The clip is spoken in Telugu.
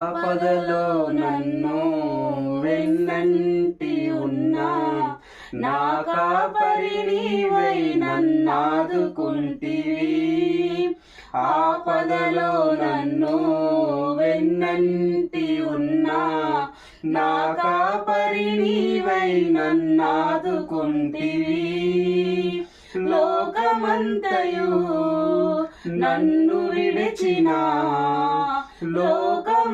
ఆపదలో నన్ను వెన్నంటి ఉన్నా నా కాపరి నీవై నన్నాదుకుంటివి ఆపదలో నన్ను వెన్నంటి ఉన్నా నా కాపరి నీవై నన్నాదుకుంటివి లోకమంతయు నన్ను విడిచిన